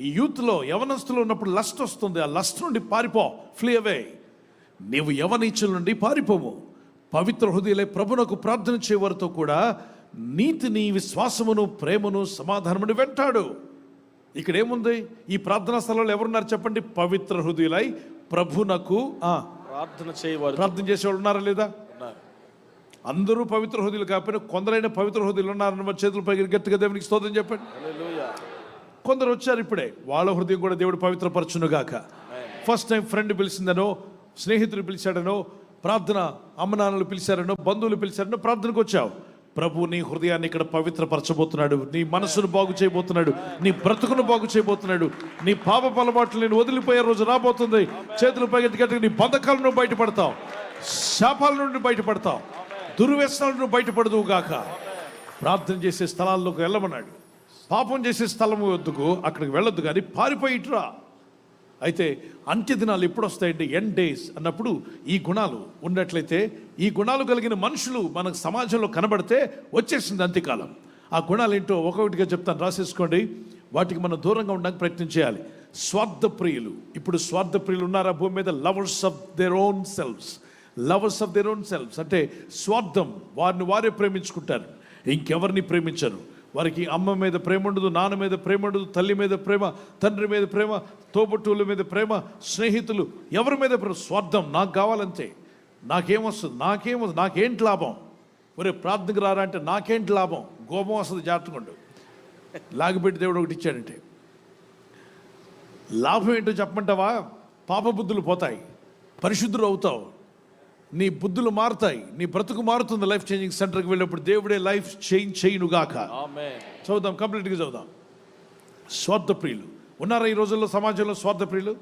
ఈ యూత్లో యవనస్తులు ఉన్నప్పుడు లస్ట్ వస్తుంది. ఆ లస్ట్ నుండి పారిపో. ఫ్లీ అవే నీవు యవనీచుల నుండి పారిపోము పవిత్ర హృదయలే ప్రభునకు ప్రార్థన చేయవారితో కూడా నీతిని విశ్వాసమును ప్రేమను సమాధానమును వెంటాడు. ఇక్కడ ఏముంది? ఈ ప్రార్థనా స్థలంలో ఎవరున్నారు చెప్పండి? పవిత్ర హృదయులై ప్రభునకు ప్రార్థన చేయవారు ప్రార్థన చేసేవాళ్ళు ఉన్నారా లేదా. అందరూ పవిత్ర హృదయులు కాకపోయినా కొందరైన పవిత్ర హృదయులు ఉన్నారని చేతుల పైకి గట్టిగా దేవునికి స్తోత్రం చెప్పండి. కొందరు వచ్చారు ఇప్పుడే. వాళ్ళ హృదయం కూడా దేవుడు పవిత్రపరచును గాక ఫస్ట్ టైం ఫ్రెండ్ పిలిచిందనో స్నేహితులు పిలిచాడనో ప్రార్థన అమ్మనాన్నలు పిలిచారనో బంధువులు పిలిచారనో ప్రార్థనకు వచ్చావు. ప్రభు నీ హృదయాన్ని ఇక్కడ పవిత్రపరచబోతున్నాడు. నీ మనసును బాగు చేయబోతున్నాడు. నీ బ్రతుకును బాగు చేయబోతున్నాడు. నీ పాప అలవాట్లు నేను వదిలిపోయే రోజు రాబోతుంది. చేతులు గట్టిగా నీ బంధకాలను బయటపడతావు. శాపాల నుండి బయటపడతావు. దుర్వ్యసనాల నుండి బయటపడదువు గాక ప్రార్థన చేసే స్థలాల్లోకి వెళ్ళమన్నాడు. పాపం చేసే స్థలం వద్దకు అక్కడికి వెళ్ళొద్దు కానీ పారిపోయిట్రా అయితే అంత్యదినాలు ఎప్పుడు వస్తాయంటే ఎన్ డేస్ అన్నప్పుడు ఈ గుణాలు ఉన్నట్లయితే ఈ గుణాలు కలిగిన మనుషులు మనకు సమాజంలో కనబడితే వచ్చేసింది అంత్యకాలం. ఆ గుణాలు ఏంటో ఒక్కొక్కటిగా చెప్తాను రాసేసుకోండి. వాటికి మనం దూరంగా ఉండడానికి ప్రయత్నం చేయాలి. స్వార్థ ప్రియులు. ఇప్పుడు స్వార్థ ప్రియులు ఉన్నారా? భూమి మీద lovers of their own selves lovers of their own selves అంటే స్వార్థం వారిని వారే ప్రేమించుకుంటారు. ఇంకెవరిని ప్రేమించరు? వారికి అమ్మ మీద ప్రేమ ఉండదు నాన్న మీద ప్రేమ ఉండదు తల్లి మీద ప్రేమ తండ్రి మీద ప్రేమ తోబుట్టువుల మీద ప్రేమ స్నేహితులు ఎవరి మీద ప్రేమ? స్వార్థం నాకు కావాలంతే నాకేమొస్తుంది? నాకేమొస్తుంది? నాకేంటి లాభం? ఒరే ప్రార్థనకు రారా అంటే నాకేంటి లాభం? గోపం వస్తుంది జాగ్రత్తగా లాగిపెట్టి దేవుడు ఒకటి ఇచ్చాడంటే. లాభం ఏంటో చెప్పమంటావా? పాప బుద్ధులు పోతాయి. పరిశుద్ధులు అవుతావు. నీ బుద్ధులు మారుతాయి నీ బ్రతుకు మారుతుంది లైఫ్ చేంజింగ్ సెంటర్కి వెళ్ళినప్పుడు దేవుడే లైఫ్ చేంజ్ చేయనుగాక. చదువుదాం కంప్లీట్గా చదువుదాం. స్వార్థ ప్రియులు ఉన్నారా ఈ రోజుల్లో సమాజంలో స్వార్థ ప్రియులు.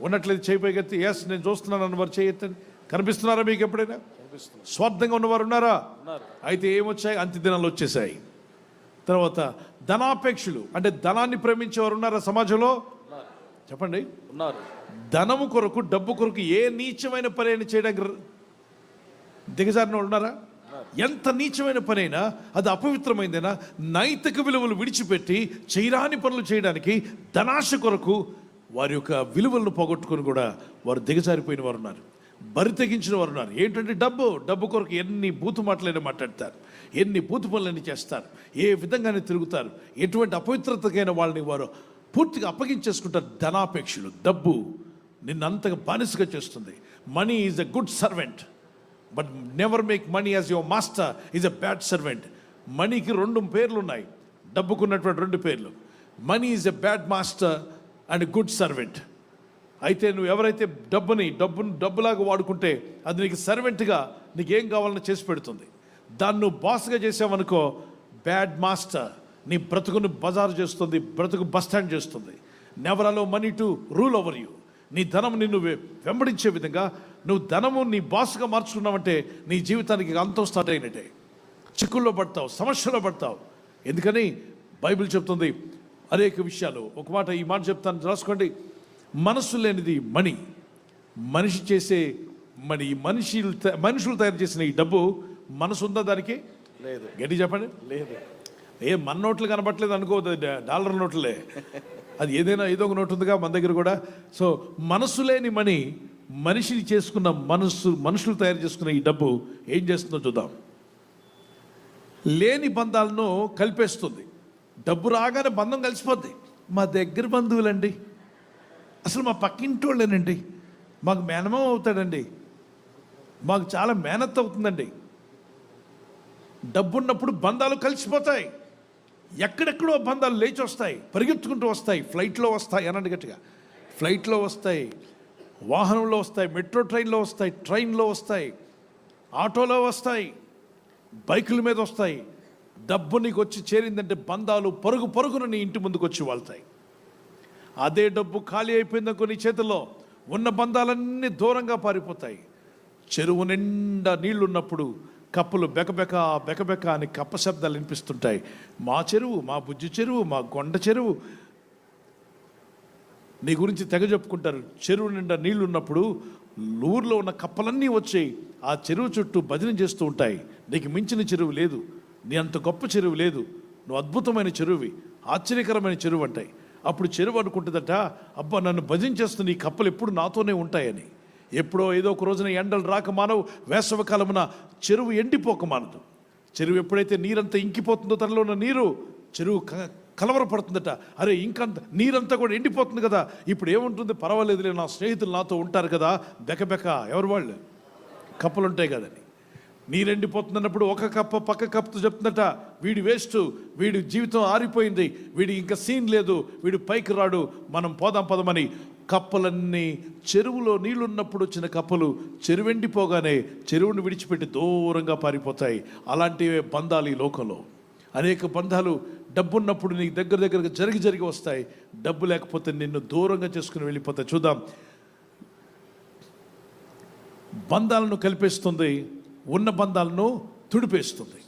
ఉన్నట్లయితే చేయిపోయి ఎస్ నేను చూస్తున్నాను అన్న వారు చేయొద్దని కనిపిస్తున్నారా మీకు ఎప్పుడైనా. స్వార్థంగా ఉన్నవారు ఉన్నారా. అయితే ఏమొచ్చాయి? అంత్య దినాలు వచ్చేసాయి. తర్వాత ధనాపేక్షలు అంటే ధనాన్ని ప్రేమించేవారు ఉన్నారా సమాజంలో. చెప్పండి. ఉన్నారు. ధనము కొరకు డబ్బు కొరకు ఏ నీచమైన పని అయినా చేయడానికి దిగజారిన ఉన్నారా? ఎంత నీచమైన పనైనా అది అపవిత్రమైందైనా నైతిక విలువలు విడిచిపెట్టి చేయరాని పనులు చేయడానికి ధనాశ కొరకు వారి యొక్క విలువలను పోగొట్టుకొని కూడా వారు దిగజారిపోయిన వారు ఉన్నారు. బరి తెగించిన వారు ఉన్నారు. ఏంటంటే డబ్బు డబ్బు కొరకు ఎన్ని బూతు మాటలైనా మాట్లాడతారు. ఎన్ని బూతు పనులన్నీ చేస్తారు. ఏ విధంగానే తిరుగుతారు. ఎటువంటి అపవిత్రతకైన వాళ్ళని వారు పూర్తిగా అప్పగించేసుకుంటారు ధనాపేక్షలు డబ్బు నిన్నంతగా బానిసగా చేస్తుంది. Money is a good servant but never make money as your master is a bad servant మనీకి రెండు పేర్లు ఉన్నాయి డబ్బుకున్నటువంటి రెండు పేర్లు. Money is a bad master and good servant అయితే నువ్వు ఎవరైతే డబ్బుని డబ్బును డబ్బులాగా వాడుకుంటే అది నీకు సర్వెంట్గా నీకేం కావాలన్నా చేసి పెడుతుంది. దాన్ని నువ్వు బాస్గా చేసావనుకో బ్యాడ్ మాస్టర్ నీ బ్రతుకును బజారు చేస్తుంది బ్రతుకు బస్ స్టాండ్ చేస్తుంది. Never allow money to rule over you. నీ ధనం నిన్ను వెంబడించే విధంగా నువ్వు ధనము నీ బాస్గా మార్చుకున్నావంటే నీ జీవితానికి అంతం స్టార్ట్ అయినట్టే. చిక్కుల్లో పడతావు సమస్యలో పడతావు. ఎందుకని? బైబిల్ చెప్తుంది అనేక విషయాలు. ఒక మాట ఈ మాట చెప్తాను రాసుకోండి. మనస్సు లేనిది మణి మనిషి చేసే మరి ఈ మనిషి మనుషులు తయారు చేసిన ఈ డబ్బు మనసు ఉందా దానికి? లేదు. గట్టి చెప్పండి. లేదు. ఏ మన నోట్లు కనబట్టలేదు అనుకోవద్దు డాలర్ నోట్లే. అది ఏదైనా ఏదో ఒక నోట్ ఉందిగా మన దగ్గర కూడా. సో మనసు లేని మనీ మనిషిని చేసుకున్న మనసు మనుషులు తయారు చేసుకున్న ఈ డబ్బు ఏం చేస్తుందో చూద్దాం. లేని బంధాలను కలిపేస్తుంది. డబ్బు రాగానే బంధం కలిసిపోద్ది. మా దగ్గర బంధువులండి. అసలు మా పక్కింటి వాళ్ళేనండి మాకు మేనమం అవుతాడండి. మాకు చాలా మేనత్ అవుతుందండి. డబ్బున్నప్పుడు బంధాలు కలిసిపోతాయి. ఎక్కడెక్కడో బంధాలు లేచి వస్తాయి పరిగెత్తుకుంటూ వస్తాయి ఫ్లైట్లో వస్తాయి అనండి గట్టిగా. ఫ్లైట్లో వస్తాయి వాహనంలో వస్తాయి మెట్రో ట్రైన్లో వస్తాయి ట్రైన్లో వస్తాయి ఆటోలో వస్తాయి బైకుల మీద వస్తాయి. డబ్బు నీకు వచ్చి చేరిందంటే బంధాలు పరుగు పరుగున నీ ఇంటి ముందుకు వచ్చి వాళ్తాయి. అదే డబ్బు ఖాళీ అయిపోయిందనుకో నీ చేతిలో ఉన్న బంధాలన్నీ దూరంగా పారిపోతాయి. చెరువు నిండా నీళ్ళున్నప్పుడు కప్పలు బెకబెక బెకబెక అని కప్ప శబ్దాలు వినిపిస్తుంటాయి. మా చెరువు మా బుజ్జి చెరువు మా కొండ చెరువు. నీ గురించి తెగ చెప్పుకుంటారు. చెరువు నిండా నీళ్ళు ఉన్నప్పుడు ఊర్లో ఉన్న కప్పలన్నీ వచ్చాయి. ఆ చెరువు చుట్టూ భజన చేస్తూ ఉంటాయి. నీకు మించిన చెరువు లేదు. నీ అంత గొప్ప చెరువు లేదు. నువ్వు అద్భుతమైన చెరువువి. ఆశ్చర్యకరమైన చెరువు అంటాయి. అప్పుడు చెరువు అనుకుంటుందట అబ్బా నన్ను భజించేస్తున్న ఈ కప్పలు ఎప్పుడు నాతోనే ఉంటాయని. ఎప్పుడో ఏదో ఒక రోజున ఎండలు రాక మానవు వేసవ కాలమున చెరువు ఎండిపోక మానదు. చెరువు ఎప్పుడైతే నీరంతా ఇంకిపోతుందో తనలో ఉన్న నీరు చెరువు క- కలవరపడుతుందట. అరే ఇంకంత నీరంతా కూడా ఎండిపోతుంది కదా. ఇప్పుడు ఏముంటుంది? పర్వాలేదులే నా స్నేహితులు నాతో ఉంటారు కదా. బెకబెక ఎవరు వాళ్ళు? కప్పలు ఉంటాయి కదని నీరెండిపోతున్నప్పుడు ఒక కప్ప పక్క కప్పతో చెప్తుందట వీడి వేస్ట్ వీడి జీవితం ఆరిపోయింది వీడి ఇంకా సీన్ లేదు వీడు పైకి రాడు మనం పోదాం పదమని. కప్పలన్నీ చెరువులో నీళ్ళున్నప్పుడు వచ్చిన కప్పలు చెరువెండిపోగానే చెరువును విడిచిపెట్టి దూరంగా పారిపోతాయి. అలాంటివే బంధాలు ఈ లోకంలో. అనేక బంధాలు డబ్బున్నప్పుడు నీకు దగ్గర దగ్గరగా జరిగి జరిగి వస్తాయి. డబ్బు లేకపోతే నిన్ను దూరంగా చేసుకుని వెళ్ళిపోతాయి. చూద్దాం. బంధాలను కలిపేస్తుంది ఉన్న బంధాలను తుడిపేస్తుంది.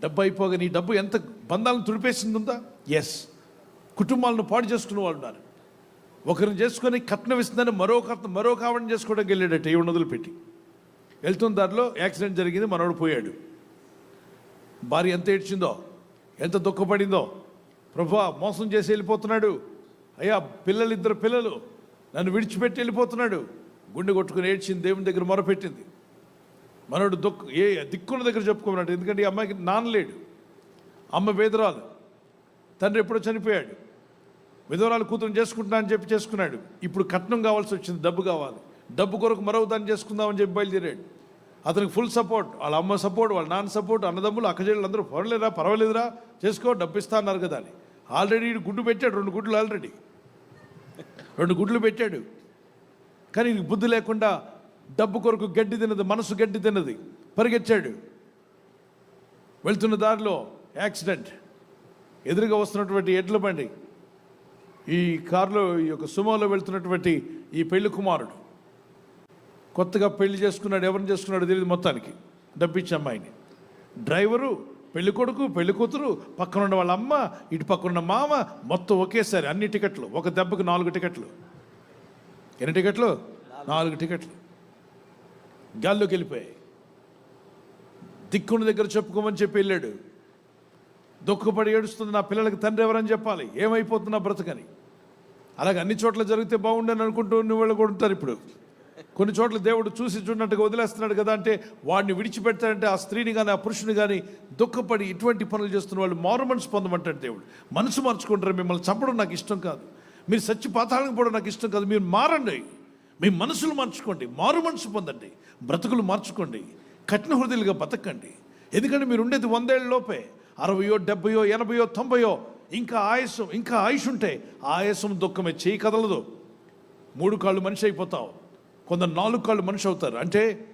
డబ్బు అయిపోగా నీ డబ్బు ఎంత బంధాలను తుడిపేసింది ఉందా? ఎస్ కుటుంబాలను పాడు చేసుకునే వాళ్ళు ఉన్నారు. ఒకరిని చేసుకొని కట్నం ఇస్తుందని మరో కట్నం మరో కావడం చేసుకోవడానికి వెళ్ళాడట ఏ ఉన్నదులు పెట్టి వెళ్తున్న దారిలో యాక్సిడెంట్ జరిగింది మనోడు పోయాడు. భార్య ఎంత ఏడ్చిందో ఎంత దుఃఖపడిందో ప్రభా మోసం చేసి వెళ్ళిపోతున్నాడు. అయ్యా పిల్లలు ఇద్దరు పిల్లలు నన్ను విడిచిపెట్టి వెళ్ళిపోతున్నాడు. గుండె కొట్టుకుని ఏడ్చింది దేవుని దగ్గర మొరపెట్టింది. మనోడు దుఃఖ ఏ దిక్కున్న దగ్గర చెప్పుకోమన్నాడు ఎందుకంటే ఈ అమ్మాయికి నాన్న లేడు. అమ్మ వేదరాలు తండ్రి ఎప్పుడో చనిపోయాడు. విధవరాలు కూతురు చేసుకుంటున్నా అని చెప్పి చేసుకున్నాడు. ఇప్పుడు కట్నం కావాల్సి వచ్చింది డబ్బు కావాలి. డబ్బు కొరకు మరో దాన్ని చేసుకుందామని చెప్పి బయలుదేరాడు. అతనికి ఫుల్ సపోర్ట్ వాళ్ళ అమ్మ సపోర్ట్ వాళ్ళ నాన్న సపోర్ట్ అన్నదమ్ములు అక్కజేళ్ళు అందరూ పర్వాలేదురా పర్వాలేదురా చేసుకో డబ్బు ఇస్తా అన్నారు కదా అని. ఆల్రెడీ గుడ్డు పెట్టాడు రెండు గుడ్లు ఆల్రెడీ. రెండు గుడ్లు పెట్టాడు. కానీ బుద్ధి లేకుండా డబ్బు కొరకు గడ్డి తిన్నది మనసు గడ్డి తిన్నది పరిగెత్తాడు. వెళ్తున్న దారిలో యాక్సిడెంట్. ఎదురుగా వస్తున్నటువంటి ఎడ్ల బండి ఈ కారులో ఈ యొక్క సుమోలో వెళ్తున్నటువంటి ఈ పెళ్ళి కుమారుడు. కొత్తగా పెళ్ళి చేసుకున్నాడు ఎవరిని చేసుకున్నాడు తెలియదు మొత్తానికి. డబ్బిచ్చే అమ్మాయిని. డ్రైవరు పెళ్ళి కొడుకు పెళ్ళి కూతురు పక్కన ఉన్న వాళ్ళ అమ్మ ఇటు పక్కన ఉన్న మామ మొత్తం ఒకేసారి అన్ని టికెట్లు. ఒక దెబ్బకు నాలుగు టికెట్లు. ఎన్ని టికెట్లు? నాలుగు టికెట్లు. గాల్లోకి వెళ్ళిపోయాయి. దిక్కుని దగ్గర చెప్పుకోమని చెప్పి వెళ్ళాడు. దుఃఖపడి ఏడుస్తుంది నా పిల్లలకి తండ్రి ఎవరని చెప్పాలి? ఏమైపోతున్నా బ్రతకని? అలాగే అన్ని చోట్ల జరిగితే బాగుండని అనుకుంటూ ఉన్న వాళ్ళు కూడా ఉంటారు ఇప్పుడు. కొన్ని చోట్ల దేవుడు చూసి చూడనట్టుగా వదిలేస్తున్నాడు కదా అంటే వాడిని విడిచిపెడతాడంటే ఆ స్త్రీని కానీ ఆ పురుషుని కానీ దుఃఖపడి ఇటువంటి పనులు చేస్తున్న వాళ్ళు మారు మనసు పొందమంటాడు దేవుడు. మనసు మార్చుకుంటారు మిమ్మల్ని చంపడం నాకు ఇష్టం కాదు. మీరు సచ్చి పాతాళం పోవడం నాకు ఇష్టం కాదు. మీరు మారండి. మీ మనసులు మార్చుకోండి. మారు మనసు పొందండి. బ్రతుకులు మార్చుకోండి. కఠిన హృదయలుగా బతకండి. ఎందుకంటే మీరు ఉండేది వందేళ్ళ లోపే. అరవయో డెబ్బయో ఎనభయో తొంభయో ఇంకా ఆయాసం ఇంకా ఆయుష్ ఉంటే ఆయాసం దుఃఖమే చేయి కదలదు. మూడు కాళ్ళు మనిషి అయిపోతావు. కొందరు నాలుగు కాళ్ళు మనిషి అవుతారు. అంటే?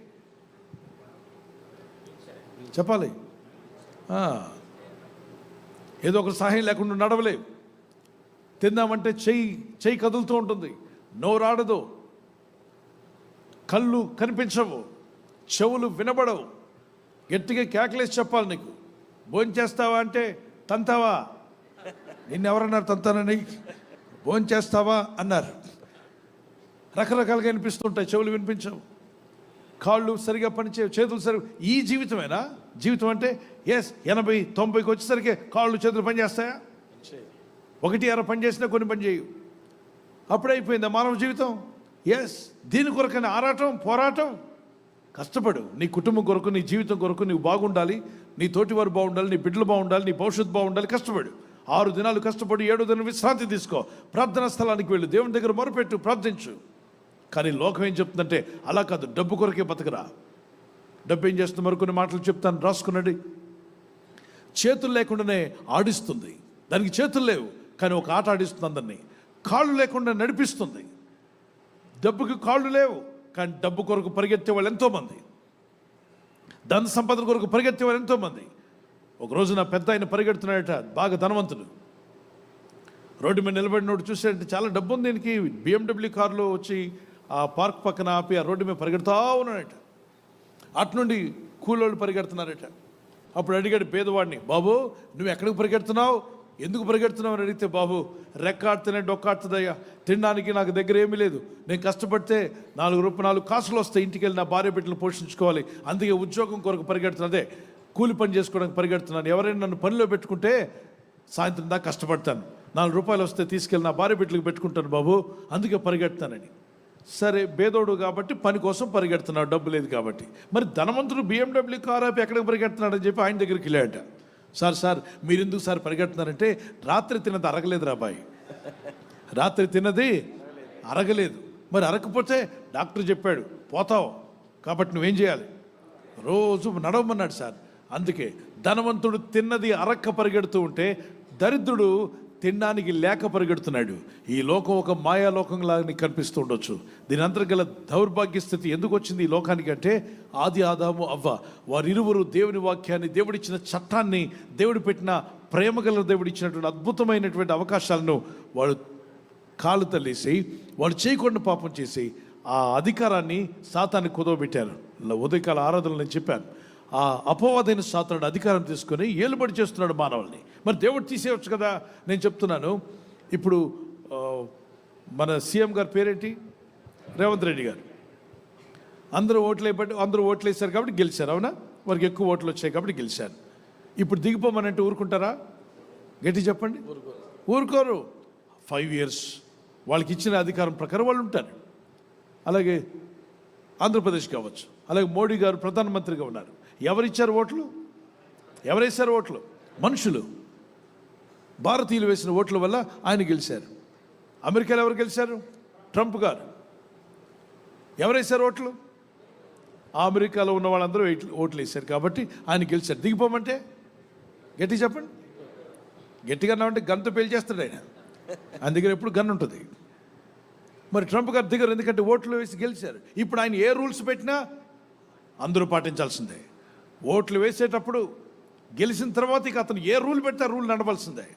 చెప్పాలి. ఏదో ఒక సహాయం లేకుండా నడవలేవు. తిందామంటే చెయ్యి చెయ్యి కదులుతూ ఉంటుంది. నోరాడదు. కళ్ళు కనిపించవు. చెవులు వినబడవు. గట్టిగా కేకలేసి చెప్పాలి నీకు. భోంచేస్తావా అంటే తంతావా? నిన్నెవరన్నారు తంతానని? భోంచేస్తావా? అన్నారు. రకరకాలుగా వినిపిస్తుంటాయి చెవులు వినిపించవు. కాళ్ళు సరిగా పనిచేయవు చేతులు సరిగా ఈ జీవితమేనా? జీవితం అంటే ఎస్ ఎనభై తొంభైకి వచ్చేసరికి కాళ్ళు చేతులు పనిచేస్తాయా? ఒకటి అర పని చేసినా కొన్ని పని చేయవు. అప్పుడైపోయిందా మానవ జీవితం? ఎస్ దీని కొరకని ఆరాటం పోరాటం? కష్టపడు. నీ కుటుంబం కొరకు నీ జీవితం కొరకు నీవు బాగుండాలి. నీ తోటివారు బాగుండాలి నీ బిడ్డలు బాగుండాలి నీ భవిష్యత్తు బాగుండాలి కష్టపడు. ఆరు దినాలు కష్టపడి ఏడో దినం విశ్రాంతి తీసుకో. ప్రార్థనా స్థలానికి వెళ్ళు. దేవుని దగ్గర మొరపెట్టు ప్రార్థించు. కానీ లోకం ఏం చెప్తుందంటే అలా కాదు. డబ్బు కొరకే బతకరా. డబ్బు ఏం చేస్తుంది? మరికొన్ని మాటలు చెప్తాను. రాసుకునండి. చేతులు లేకుండానే ఆడిస్తుంది. దానికి చేతులు లేవు కానీ ఒక ఆట ఆడిస్తుంది అందరినీ. కాళ్ళు లేకుండా నడిపిస్తుంది. డబ్బుకి కాళ్ళు లేవు. కానీ డబ్బు కొరకు పరిగెత్తే వాళ్ళు ఎంతోమంది. ధన సంపద కొరకు పరిగెత్తే వాళ్ళు ఎంతోమంది. ఒకరోజు నా పెద్ద ఆయన పరిగెడుతున్నాడట బాగా ధనవంతుడు. రోడ్డు మీద నిలబడినోడు చూసాడంటే చాలా డబ్బు ఉంది దీనికి బిఎండబ్ల్యూ కారులో వచ్చి ఆ పార్క్ పక్కన ఆపి ఆ రోడ్డు మీద పరిగెడుతూ ఉన్నాడట. అటు నుండి కూలోళ్ళు పరిగెడుతున్నారట. అప్పుడు అడిగాడు పేదవాడిని బాబు నువ్వు ఎక్కడికి పరిగెడుతున్నావు? ఎందుకు పరిగెడుతున్నావు అని అడిగితే బాబు రెక్కాడితేనే డొక్కాడుతుందయ్యా. తినడానికి నాకు దగ్గర ఏమీ లేదు. నేను కష్టపడితే నాలుగు రూపాయలు నాలుగు కాసులు వస్తాయి ఇంటికి వెళ్ళి నా భార్య బిడ్డలు పోషించుకోవాలి. అందుకే ఉద్యోగం కొరకు పరిగెడుతున్నదే కూలి పని చేసుకోవడానికి పరిగెడుతున్నాను. ఎవరైనా నన్ను పనిలో పెట్టుకుంటే సాయంత్రం దాకా కష్టపడతాను. నాలుగు రూపాయలు వస్తే తీసుకెళ్ళి నా భార్య బిడ్డలకు పెట్టుకుంటాను బాబు. అందుకే పరిగెడతానని సరే బేదోడు కాబట్టి పని కోసం పరిగెడుతున్నాడు. డబ్బు లేదు కాబట్టి. మరి ధనవంతుడు బిఎండబ్ల్యూ కార్ ఆపి ఎక్కడికి పరిగెడుతున్నాడని చెప్పి ఆయన దగ్గరికి వెళ్ళాడట. సార్ సార్ మీరు ఎందుకు సార్ పరిగెడుతున్నారంటే రాత్రి తిన్నది అరగలేదు రాబాయి రాత్రి తిన్నది అరగలేదు. మరి అరగకపోతే డాక్టర్ చెప్పాడు పోతావు. కాబట్టి నువ్వేం చేయాలి? రోజు నడవమన్నాడు సార్. అందుకే ధనవంతుడు తిన్నది అరక్క పరిగెడుతూ ఉంటే దరిద్రుడు తినడానికి లేక పరిగెడుతున్నాడు. ఈ లోకం ఒక మాయాలోకంలాగా కనిపిస్తూ ఉండొచ్చు. దీని అంతర్గల దౌర్భాగ్య స్థితి ఎందుకు వచ్చింది ఈ లోకానికి అంటే ఆది ఆదాము అవ్వ వారిరువురు దేవుని వాక్యాన్ని దేవుడిచ్చిన చట్టాన్ని దేవుడు పెట్టిన ప్రేమగల దేవుడిచ్చినటువంటి అద్భుతమైనటువంటి అవకాశాలను వాడు కాలు తల్లేసి వాడు చేయకుండా పాపం చేసి ఆ అధికారాన్ని సాతాన్ని కుదవబెట్టారు. ఉదయకాల ఆరాధనలు నేను చెప్పాను. ఆ అపవాదైన సాతానుడు అధికారం తీసుకొని ఏలుబడి చేస్తున్నాడు మానవుల్ని. మరి దేవుడు తీసేయవచ్చు కదా? నేను చెప్తున్నాను. ఇప్పుడు మన సీఎం గారి పేరేంటి? రేవంత్ రెడ్డి గారు. అందరూ ఓట్లు అయిపోయి అందరూ ఓట్లు వేశారు కాబట్టి గెలిచారు అవునా? వారికి ఎక్కువ ఓట్లు వచ్చాయి కాబట్టి గెలిచారు. ఇప్పుడు దిగిపోమనంటే ఊరుకుంటారా? గట్టి చెప్పండి. ఊరుకోరు. ఫైవ్ ఇయర్స్ వాళ్ళకి ఇచ్చిన అధికారం ప్రకారం వాళ్ళు ఉంటారు. అలాగే ఆంధ్రప్రదేశ్ కావచ్చు. అలాగే మోడీ గారు ప్రధానమంత్రిగా ఉన్నారు. ఎవరిచ్చారు ఓట్లు? ఎవరేశారు ఓట్లు? మనుషులు. భారతీయులు వేసిన ఓట్ల వల్ల ఆయన గెలిచారు. అమెరికాలో ఎవరు గెలిచారు? ట్రంప్ గారు. ఎవరేశారు ఓట్లు? అమెరికాలో ఉన్న వాళ్ళందరూ ఓట్లు- వేశారు కాబట్టి ఆయన గెలిచారు. దిగిపోమంటే? గట్టి చెప్పండి. గట్టిగా అంటే గన్తో పేల్చేస్తాడు ఆయన. ఆయన దగ్గర ఎప్పుడు గన్ ఉంటుంది. మరి ట్రంప్ గారి దగ్గర ఎందుకంటే ఓట్లు వేసి గెలిచారు. ఇప్పుడు ఆయన ఏ రూల్స్ పెట్టినా అందరూ పాటించాల్సిందే. ఓట్లు వేసేటప్పుడు గెలిచిన తర్వాత ఇక అతను ఏ రూల్ పెడితే ఆ రూల్ నడవలసిందే.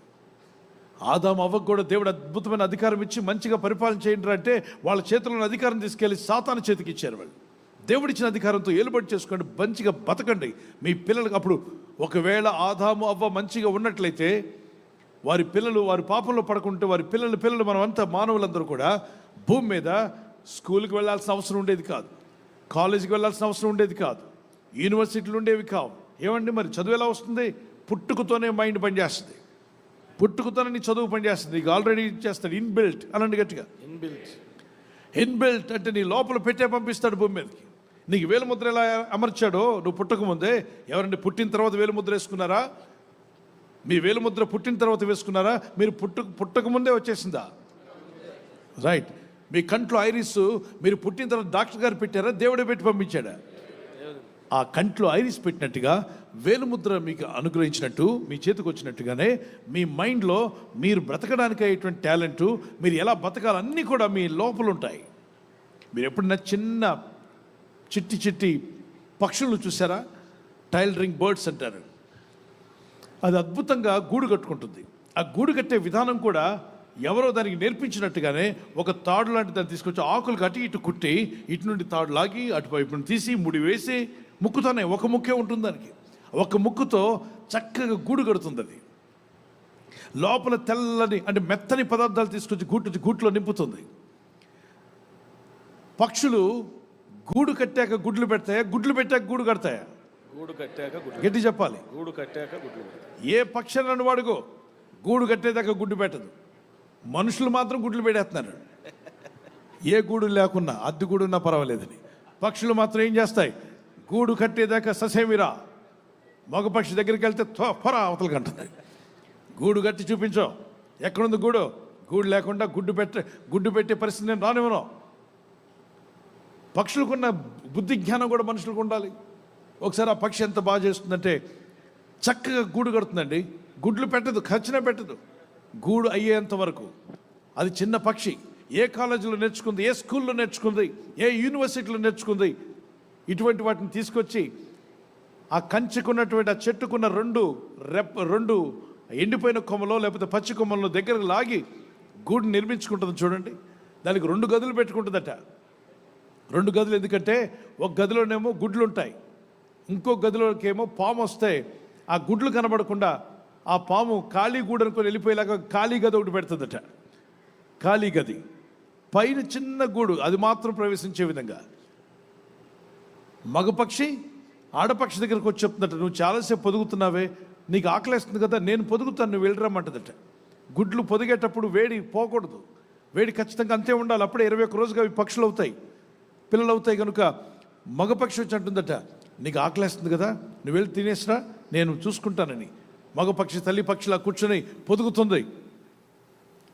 ఆదాం అవ్వకు కూడా దేవుడు అద్భుతమైన అధికారం ఇచ్చి మంచిగా పరిపాలన చేయండి అంటే వాళ్ళ చేతుల్లో అధికారం తీసుకెళ్ళి సాతాను చేతికి ఇచ్చారు వాళ్ళు. దేవుడిచ్చిన అధికారంతో ఏలుబడి చేసుకోండి మంచిగా బతకండి. మీ పిల్లలకు అప్పుడు ఒకవేళ ఆదాము అవ్వ మంచిగా ఉన్నట్లయితే వారి పిల్లలు వారి పాపంలో పడుకుంటే వారి పిల్లల పిల్లలు మనం అంతా మానవులందరూ కూడా భూమి మీద స్కూల్కి వెళ్ళాల్సిన అవసరం ఉండేది కాదు. కాలేజీకి వెళ్ళాల్సిన అవసరం ఉండేది కాదు. యూనివర్సిటీలు ఉండేవి కావు. ఏమండి మరి చదువు ఎలా వస్తుంది? పుట్టుకతోనే మైండ్ పనిచేస్తుంది. పుట్టుకతోనే నీ చదువు పనిచేస్తుంది. నీకు ఆల్రెడీ చేస్తాడు ఇన్బిల్ట్ అనండి గట్టిగా. ఇన్బిల్ట్. ఇన్బిల్ట్ అంటే నీ లోపల పెట్టే పంపిస్తాడు భూమి మీదకి. నీకు వేలుముద్ర ఎలా అమర్చాడో నువ్వు పుట్టక ముందే ఎవరండి పుట్టిన తర్వాత వేలుముద్ర వేసుకున్నారా? మీ వేలుముద్ర పుట్టిన తర్వాత వేసుకున్నారా? మీరు పుట్టు పుట్టక ముందే వచ్చేసిందా? రైట్. మీ కంట్లో ఐరిస్ మీరు పుట్టిన తర్వాత డాక్టర్ గారు పెట్టారా? దేవుడే పెట్టి పంపించాడా? ఆ కంట్లో ఐరిస్ పెట్టినట్టుగా వేలుముద్ర మీకు అనుగ్రహించినట్టు మీ చేతికి వచ్చినట్టుగానే మీ మైండ్లో మీరు బ్రతకడానికి అయ్యేటువంటి టాలెంటు మీరు ఎలా బ్రతకాలన్నీ కూడా మీ లోపల ఉంటాయి మీరు ఎప్పుడన్నా చిన్న చిట్టి చిట్టి పక్షులు చూసారా? టైలరింగ్ బర్డ్స్ అంటారు. అది అద్భుతంగా గూడు కట్టుకుంటుంది. ఆ గూడు కట్టే విధానం కూడా ఎవరో దానికి నేర్పించినట్టుగానే ఒక తాడు లాంటి దాన్ని తీసుకొచ్చి ఆకులు కట్టి ఇటు కుట్టి ఇటు నుండి తాడు లాగి అటువైపు నుండి తీసి ముడి వేసి ముక్కుతోనే ఒక ముక్కే ఉంటుంది దానికి. ఒక ముక్కుతో చక్కగా గూడు కడుతుంది అది. లోపల తెల్లని అంటే మెత్తని పదార్థాలు తీసుకొచ్చి గూటు గూట్లో నింపుతుంది. పక్షులు గూడు కట్టాక గుడ్లు పెడతాయా? గుడ్లు పెట్టాక గూడు కడతాయా? గూడు కట్టాక గుడ్లు గట్టి చెప్పాలి. గూడు కట్టాక గుడ్లు. ఏ పక్షి నన్ను వాడుకో? గూడు కట్టేదాకా గుడ్డు పెట్టదు. మనుషులు మాత్రం గుడ్లు పెట్టేస్తున్నారు. ఏ గూడు లేకున్నా అద్దె గూడు ఉన్నా పర్వాలేదని. పక్షులు మాత్రం ఏం చేస్తాయి? గూడు కట్టేదాకా ససేమిరా? మగ పక్షి దగ్గరికి వెళ్తే త్వ- పొర అవతలకి అంటుంది. గూడు కట్టి చూపించో. ఎక్కడుంది గూడు? గూడు లేకుండా గుడ్డు పెట్టే గుడ్డు పెట్టే పరిస్థితి నేను రానివ్వను. పక్షులకున్న బుద్ధి జ్ఞానం కూడా మనుషులకు ఉండాలి. ఒకసారి ఆ పక్షి ఎంత బాగా చేస్తుందంటే చక్కగా గూడు కడుతుందండి. గుడ్లు పెట్టదు ఖర్చునే పెట్టదు. గూడు అయ్యేంత వరకు. అది చిన్న పక్షి. ఏ కాలేజీలో నేర్చుకుంది ఏ స్కూల్లో నేర్చుకుంది ఏ యూనివర్సిటీలో నేర్చుకుంది ఇటువంటి వాటిని తీసుకొచ్చి ఆ కంచుకున్నటువంటి ఆ చెట్టుకున్న రెండు రెప్ రెండు ఎండిపోయిన కొమ్మలో లేకపోతే పచ్చి కొమ్మలో దగ్గరకు లాగి గూడు నిర్మించుకుంటుంది చూడండి. దానికి రెండు గదులు పెట్టుకుంటుందట. రెండు గదులు ఎందుకంటే ఒక గదిలోనేమో గుడ్లు ఉంటాయి ఇంకో గదిలోకేమో పాము వస్తే ఆ గుడ్లు కనబడకుండా ఆ పాము ఖాళీ గూడు అనుకుని వెళ్ళిపోయేలాగా ఖాళీ గది ఒకటి పెడుతుందట. ఖాళీ గది. పైన చిన్న గూడు అది మాత్రం ప్రవేశించే విధంగా. మగపక్షి ఆడపక్షి దగ్గరకు వచ్చి చెప్తుందట నువ్వు చాలాసేపు పొదుగుతున్నావే నీకు ఆకలేస్తుంది కదా నేను పొదుగుతాను నువ్వు వెళ్ళరమ్మంటదట గుడ్లు పొదిగేటప్పుడు వేడి పోకూడదు. వేడి ఖచ్చితంగా అంతే ఉండాలి. అప్పుడే ఇరవై ఒక్క రోజుగా అవి పక్షులు అవుతాయి. పిల్లలు అవుతాయి కనుక మగపక్షి వచ్చి అంటుందట నీకు ఆకలేస్తుంది కదా నువ్వు వెళ్ళి తినేసిరా నేను చూసుకుంటానని. మగపక్షి తల్లి పక్షిలా కూర్చొని పొదుగుతుంది.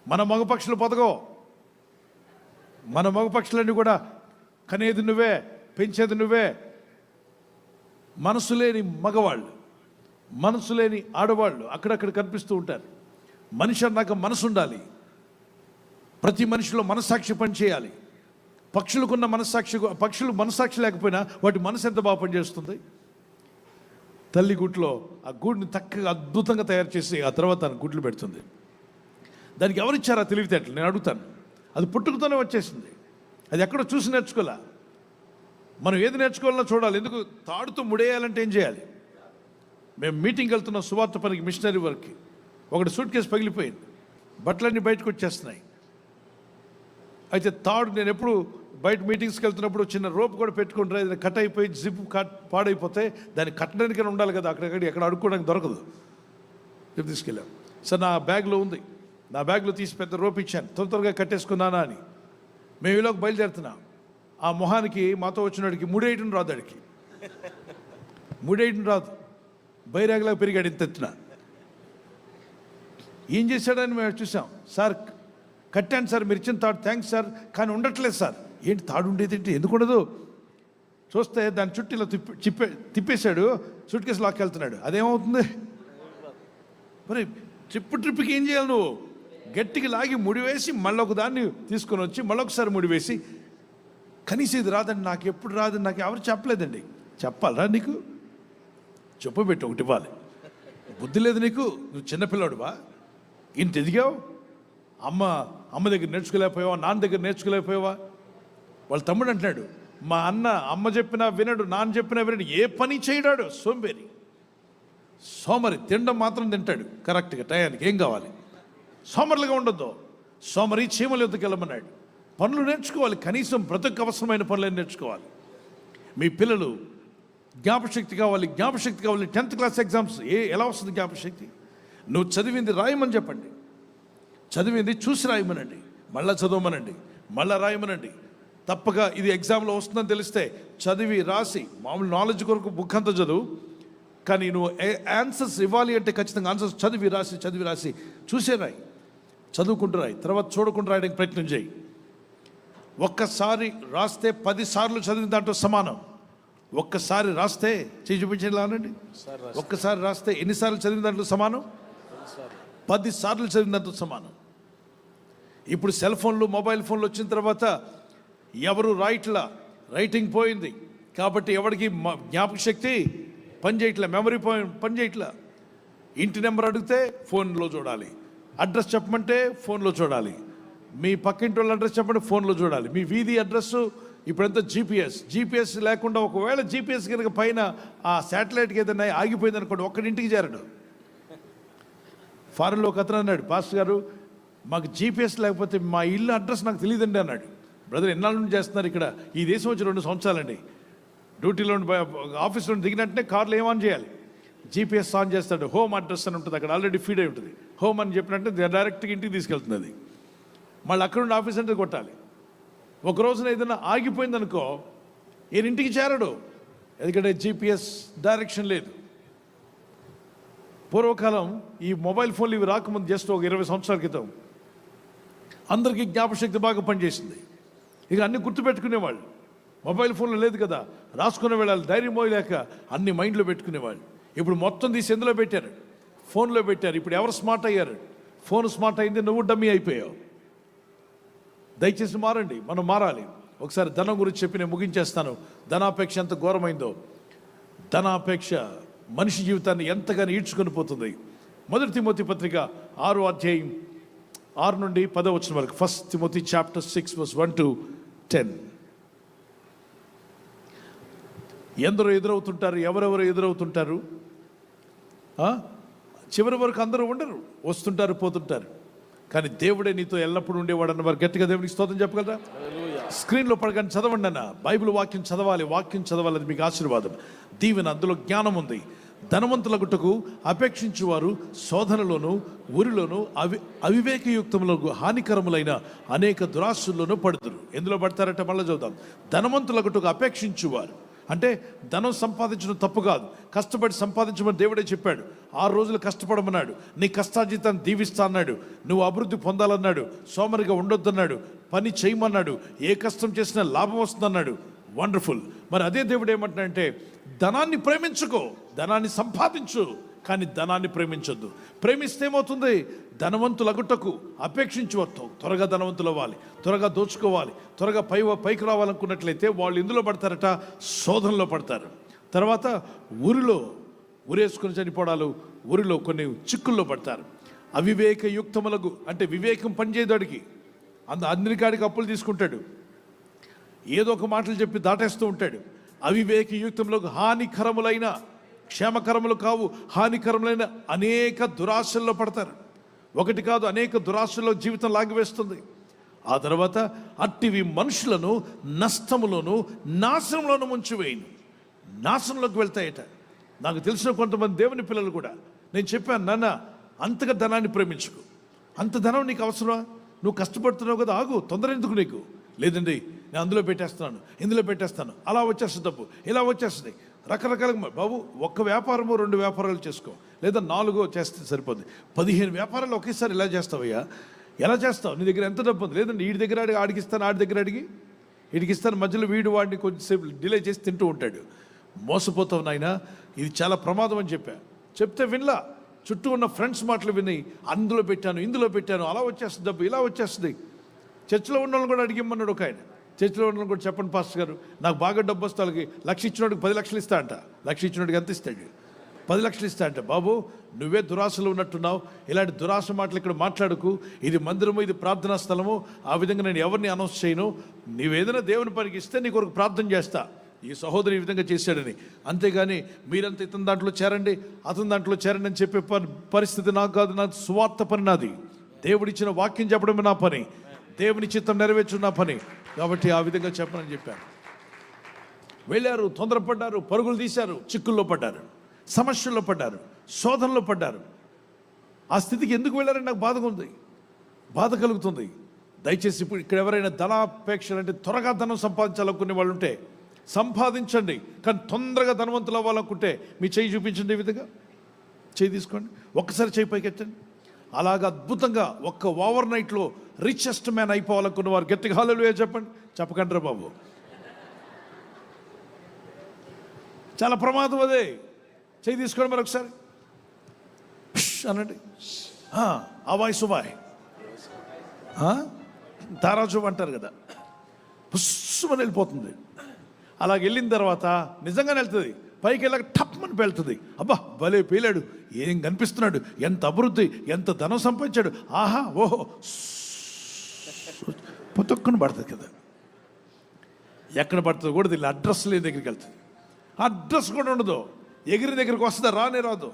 మన మగపక్షులు పొదగో మన మగపక్షులన్నీ కూడా కనేది నువ్వే పెంచేది నువ్వే. మనసు లేని మగవాళ్ళు మనసు లేని ఆడవాళ్ళు అక్కడక్కడ కనిపిస్తూ ఉంటారు. మనిషి అన్నాక మనసు ఉండాలి ప్రతి మనిషిలో మనస్సాక్షి పనిచేయాలి. పక్షులకున్న మనస్సాక్షి పక్షులు మనస్సాక్షి లేకపోయినా వాటి మనసు ఎంత బాగా పనిచేస్తుంది? తల్లి గుట్లో ఆ గూడిని చక్కగా అద్భుతంగా తయారు చేసి ఆ తర్వాత తన గుడ్లు పెడుతుంది. దానికి ఎవరిచ్చారా తెలివితేటలు? నేను అడుగుతాను. అది పుట్టుకతోనే వచ్చేసింది. అది ఎక్కడో చూసి నేర్చుకోలే మనం ఏది నేర్చుకోవాలన్నా చూడాలి. ఎందుకు? తాడుతో ముడేయాలంటే ఏం చేయాలి? మేము మీటింగ్కి వెళ్తున్న సువార్త పనికి మిషనరీ వర్క్కి ఒకటి సూట్ కేసు పగిలిపోయింది. బట్టలన్నీ బయటకు వచ్చేస్తున్నాయి. అయితే తాడు నేను ఎప్పుడు బయట మీటింగ్స్కి వెళ్తున్నప్పుడు చిన్న రోప్ కూడా పెట్టుకుంటారు ఏదైనా కట్ అయిపోయి జిప్ కట్ పాడైపోతే దాన్ని కట్టడానికైనా ఉండాలి కదా. అక్కడక్కడ ఎక్కడ అడుక్కోవడానికి దొరకదు. జిప్ తీసుకెళ్ళాం. సార్ నా బ్యాగ్లో ఉంది. నా బ్యాగ్లో తీసి పెద్ద రోప్ ఇచ్చాను. త్వర త్వరగా కట్టేసుకున్నానా అని. మేము ఈలోకి బయలుదేరుతున్నాం. ఆ మొహానికి మాతో వచ్చినడికి ముడేయటం రాదు అడికి ముడేయటం రాదు. బైరాగ్లా పెరిగాడు ఇంత ఎత్తున. ఏం చేశాడని మేము చూసాం. సార్ కట్టాను సార్ మీరు ఇచ్చిన తాడు థ్యాంక్స్ సార్ కానీ ఉండట్లేదు సార్. ఏంటి తాడు ఉండేది ఏంటి? ఎందుకు ఉండదు? చూస్తే దాని చుట్టూ ఇలా తిప్పి చిప్పే తిప్పేశాడు సూట్ కేసు లాక్కెళ్తున్నాడు అదేమవుతుంది? మరి ట్రిప్పు ట్రిప్కి ఏం చేయాలి నువ్వు? గట్టికి లాగి ముడివేసి మళ్ళొక దాన్ని తీసుకొని వచ్చి మళ్ళొకసారి ముడివేసి కనీసం ఇది రాదండి నాకు ఎప్పుడు రాదని నాకు ఎవరు చెప్పలేదండి. చెప్పాలరా నీకు? చెప్పబెట్టు ఒకటి ఇవ్వాలి. బుద్ధి లేదు నీకు? నువ్వు చిన్నపిల్లాడువా ఇంత ఎదిగావు? అమ్మ అమ్మ దగ్గర నేర్చుకోలేకపోయావా? నాన్న దగ్గర నేర్చుకోలేకపోయావా? వాళ్ళ తమ్ముడు అంటున్నాడు మా అన్న అమ్మ చెప్పినా వినడు నాన్న చెప్పినా వినడు ఏ పని చేయడాడు? సోంబేరి. సోమరి తినడం మాత్రం తింటాడు. కరెక్ట్గా టయానికి ఏం కావాలి? సోమరులుగా ఉండొద్దు. సోమరి చీమల యొద్దకు వెళ్ళమన్నాడు పనులు నేర్చుకోవాలి. కనీసం బ్రతుకు అవసరమైన పనులు నేర్చుకోవాలి. మీ పిల్లలు జ్ఞాపశక్తి కావాలి జ్ఞాపశక్తి కావాలి. టెన్త్ క్లాస్ ఎగ్జామ్స్ ఏ ఎలా వస్తుంది జ్ఞాపశక్తి నువ్వు చదివింది రాయమని చెప్పండి. చదివింది చూసి రాయమనండి. మళ్ళీ చదవమనండి. మళ్ళీ రాయమనండి. తప్పక ఇది ఎగ్జామ్లో వస్తుందని తెలిస్తే చదివి రాసి మామూలు నాలెడ్జ్ కొరకు బుక్ అంతా చదువు. కానీ నువ్వు ఆన్సర్స్ ఇవ్వాలి అంటే ఖచ్చితంగా ఆన్సర్స్ చదివి రాసి చదివి రాసి చూసే రాయి. చదువుకుంటూ రాయి. తర్వాత చూడకుండా రాయడానికి ప్రయత్నం చేయి. ఒక్కసారి రాస్తే పది సార్లు చదివిన దాంట్లో సమానం. ఒక్కసారి రాస్తే చేయి చూపించండి ఒక్కసారి రాస్తే. ఎన్నిసార్లు చదివిన దాంట్లో సమానం? పది సార్లు చదివిన దాంట్లో సమానం. ఇప్పుడు సెల్ ఫోన్లు మొబైల్ ఫోన్లు వచ్చిన తర్వాత ఎవరు రైట్లా? రైటింగ్ పోయింది. కాబట్టి ఎవరికి జ్ఞాపక శక్తి పని చేయట్లే మెమరీ పోయి పని చేయట్లే. ఇంటి నెంబర్ అడిగితే ఫోన్లో చూడాలి. అడ్రస్ చెప్పమంటే ఫోన్లో చూడాలి. మీ పక్కింటి వాళ్ళ అడ్రస్ చెప్పండి ఫోన్లో చూడాలి. మీ వీధి అడ్రస్ ఇప్పుడంతా జీపీఎస్ జీపీఎస్ లేకుండా ఒకవేళ జీపీఎస్ కనుక పైన ఆ శాటిలైట్కి ఏదైనా ఆగిపోయింది అనుకోండి ఒక్కడింటికి చేరడు. ఫారెన్లో ఒక అతను అన్నాడు పాస్టర్ గారు మాకు జీపీఎస్ లేకపోతే మా ఇల్లు అడ్రస్ నాకు తెలియదండి అన్నాడు. బ్రదర్ ఎన్నాళ్ళ నుండి చేస్తున్నారు ఇక్కడ? ఈ దేశం వచ్చి రెండు సంవత్సరాలండి. డ్యూటీలో ఆఫీస్లో దిగినట్టునే కార్లో ఏమాన్ చేయాలి? జీపీఎస్ ఆన్ చేస్తాడు హోమ్ అడ్రస్ అని ఉంటుంది అక్కడ ఆల్రెడీ ఫీడ్ అయి ఉంటుంది. హోమ్ అని చెప్పినట్టే డైరెక్ట్గా ఇంటికి తీసుకెళ్తుంది అది. మళ్ళీ అక్కడ ఆఫీస్ అంటే కొట్టాలి. ఒక రోజున ఏదైనా ఆగిపోయిందనుకో ఈయన ఇంటికి చేరడు. ఎందుకంటే జీపీఎస్ డైరెక్షన్ లేదు. పూర్వకాలం ఈ మొబైల్ ఫోన్లు ఇవి రాకముందు జస్ట్ ఒక ఇరవై సంవత్సరాల క్రితం. అందరికీ జ్ఞాపశక్తి బాగా పనిచేసింది. ఇక అన్ని గుర్తుపెట్టుకునేవాళ్ళు. మొబైల్ ఫోన్లు లేదు కదా. రాసుకునే వెళ్ళాలి ధైర్యం మోయలేక అన్ని మైండ్లో పెట్టుకునేవాళ్ళు. ఇప్పుడు మొత్తం తీసి ఎందులో పెట్టారు? ఫోన్లో పెట్టారు. ఇప్పుడు ఎవరు స్మార్ట్ అయ్యారు? ఫోన్ స్మార్ట్ అయింది నువ్వు డమ్మీ అయిపోయావు. దయచేసి మారండి మనం మారాలి. ఒకసారి ధనం గురించి చెప్పి నేను ముగించేస్తాను. ధనాపేక్ష ఎంత ఘోరమైందో. ధనాపేక్ష మనిషి జీవితాన్ని ఎంతగానో ఈడ్చుకొని పోతుంది. మొదటి తిమోతి పత్రిక ఆరు అధ్యాయం ఆరు నుండి పదో వచ్చిన వరకు. First Timothy chapter six verse one to ten ఎందరో ఎదురవుతుంటారు ఎవరెవరు ఎదురవుతుంటారు? చివరి వరకు అందరూ ఉండరు వస్తుంటారు పోతుంటారు. కానీ దేవుడే నీతో ఎల్లప్పుడూ ఉండేవాడు అన్న వారు గట్టిగా దేవునికి స్తోత్రం చెప్పగలరా? స్క్రీన్లో పడగానే చదవండి అన్న. బైబిల్ వాక్యం చదవాలి వాక్యం చదవాలి అది మీకు ఆశీర్వాదం. దీవెన అందులో జ్ఞానం ఉంది. ధనవంతులగుటకు అపేక్షించువారు శోధనలోను ఊరిలోను అవి అవివేకయుక్తములకు హానికరములైన అనేక దురాశల్లోనూ పడుతురు ఎందులో పడతారట? మళ్ళీ చూద్దాం ధనవంతులగుటకు అపేక్షించువారు. అంటే ధనం సంపాదించడం తప్పు కాదు. కష్టపడి సంపాదించమని దేవుడే చెప్పాడు. ఆరు రోజులు కష్టపడమన్నాడు. నీ కష్టార్జితాన్ని దీవిస్తా అన్నాడు. నువ్వు అభివృద్ధి పొందాలన్నాడు. సోమరిగా ఉండొద్దన్నాడు. పని చేయమన్నాడు. ఏ కష్టం చేసినా లాభం వస్తుందన్నాడు. వండర్ఫుల్. మరి అదే దేవుడు ఏమంటున్నాడంటే ధనాన్ని ప్రేమించుకో. ధనాన్ని సంపాదించు. కానీ ధనాన్ని ప్రేమించొద్దు. ప్రేమిస్తే ఏమవుతుంది? ధనవంతులగుటకు అపేక్షించి త్వరగా ధనవంతులు అవ్వాలి త్వరగా దోచుకోవాలి త్వరగా పై పైకి రావాలనుకున్నట్లయితే వాళ్ళు ఇందులో పడతారట శోధనలో పడతారు. తర్వాత ఊరిలో ఊరేసుకుని చనిపోవడాలు ఊరిలో కొన్ని చిక్కుల్లో పడతారు. అవివేక యుక్తములకు అంటే వివేకం పనిచేయదాడికి అంద అందరికాడికి అప్పులు తీసుకుంటాడు. ఏదో ఒక మాటలు చెప్పి దాటేస్తూ ఉంటాడు. అవివేక యుక్తములకు హానికరములైన క్షేమకరములు కావు హానికరములైన అనేక దురాశల్లో పడతారు. ఒకటి కాదు అనేక దురాశల్లో జీవితం లాగివేస్తుంది. ఆ తర్వాత అట్టివి మనుషులను నష్టములోను నాశనంలోను ముంచివేయను. నాశనంలోకి వెళ్తాయట. నాకు తెలిసిన కొంతమంది దేవుని పిల్లలు కూడా నేను చెప్పాను నాన్న అంతగా ధనాన్ని ప్రేమించుకు. అంత ధనం నీకు అవసరమా? నువ్వు కష్టపడుతున్నావు కదా ఆగు తొందర ఎందుకు నీకు? లేదండి నేను అందులో పెట్టేస్తున్నాను ఇందులో పెట్టేస్తాను. అలా వచ్చేస్తుంది డబ్బు ఇలా వచ్చేస్తుంది. రకరకాల బాబు ఒక్క వ్యాపారము రెండు వ్యాపారాలు చేసుకో. లేదా నాలుగో చేస్తే సరిపోద్ది. పదిహేను వ్యాపారాలు ఒకేసారి ఇలా చేస్తావయ్యా? ఎలా చేస్తావు? నీ దగ్గర ఎంత డబ్బు ఉంది? లేదండి వీడి దగ్గర అడిగి ఆడికిస్తాను ఆడి దగ్గర అడిగి? ఇడికిస్తాను మధ్యలో వీడు వాడిని కొంచెంసేపు డిలే చేసి తింటూ ఉంటాడు. మోసపోతావు నాయన. ఇది చాలా ప్రమాదం అని చెప్పా. చెప్తే వినలా. చుట్టూ ఉన్న ఫ్రెండ్స్ మాటలు విని అందులో పెట్టాను ఇందులో పెట్టాను అలా వచ్చేస్తుంది డబ్బు ఇలా వచ్చేస్తుంది. చర్చిలో ఉన్న వాళ్ళని కూడా అడిగిమ్మన్నాడు ఒక ఆయన. చర్చిలో ఉండడం కూడా చెప్పండి పాస్టర్ గారు. నాకు బాగా డబ్బు వస్తే వాళ్ళకి లక్ష ఇచ్చినోడికి పది లక్షలు ఇస్తా అంట. లక్ష ఇచ్చినోడికి ఎంత ఇస్తాడు? పది లక్షలు ఇస్తా అంట. బాబు నువ్వే దురాశలో ఉన్నట్టున్నావు. ఇలాంటి దురాశ మాటలు ఇక్కడ మాట్లాడుకు. ఇది మందిరము ఇది ప్రార్థనా స్థలము. ఆ విధంగా నేను ఎవరిని అనౌన్స్ చేయను. నీవేదైనా దేవుని పనికి ఇస్తే నీ కొరకు ప్రార్థన చేస్తా. ఈ సహోదరి ఈ విధంగా చేశాడని. అంతేగాని మీరంతా ఇతని దాంట్లో చేరండి అతని దాంట్లో చేరండి అని చెప్పే పని పరిస్థితి నాకు కాదు. నా స్వార్థ పని నాది. దేవుడిచ్చిన వాక్యం చెప్పడమే నా పని. దేవుని చిత్తం నెరవేర్చు నా పని. కాబట్టి ఆ విధంగా చెప్పనని చెప్పారు వెళ్ళారు తొందరపడ్డారు పరుగులు తీశారు చిక్కుల్లో పడ్డారు సమస్యల్లో పడ్డారు శోధనలో పడ్డారు. ఆ స్థితికి ఎందుకు వెళ్ళారని నాకు బాధగా ఉంది. బాధ కలుగుతుంది. దయచేసి ఇప్పుడు ఇక్కడ ఎవరైనా ధనాపేక్షలు అంటే త్వరగా ధనం సంపాదించాలనుకునే వాళ్ళు ఉంటే సంపాదించండి. కానీ తొందరగా ధనవంతులు అవ్వాలనుకుంటే మీ చేయి చూపించండి ఈ విధంగా. చేయి తీసుకోండి. ఒక్కసారి చేయి పైకెత్తండి. అలాగ అద్భుతంగా ఒక్క ఓవర్ నైట్లో రిచెస్ట్ మ్యాన్ అయిపోవాలనుకున్న వారు గట్టిగా హాలలు చెప్పండి. చెప్పకండి బాబు. చాలా ప్రమాదం అదే. చేయి తీసుకోండి మరి ఒకసారి. అనండి. అవాయ్ సుబాయ్ తారాజు అంటారు కదా. పుస్సుమని వెళ్ళిపోతుంది. అలాగ వెళ్ళిన తర్వాత నిజంగానే వెళ్తుంది. పైకి వెళ్ళక టప్మని వెళ్తుంది అబ్బా భలే పేలాడు. ఏం కనిపిస్తున్నాడు? ఎంత అభివృద్ధి ఎంత ధనం సంపాదించాడు. ఆహా ఓహో పొతక్కుని పడుతుంది కదా. ఎక్కడ పడుతుందో కూడా దీని అడ్రస్ లేని దగ్గరికి వెళ్తుంది. అడ్రస్ కూడా ఉండదు. ఎగిరి దగ్గరికి వస్తుందా? రానే రాదు.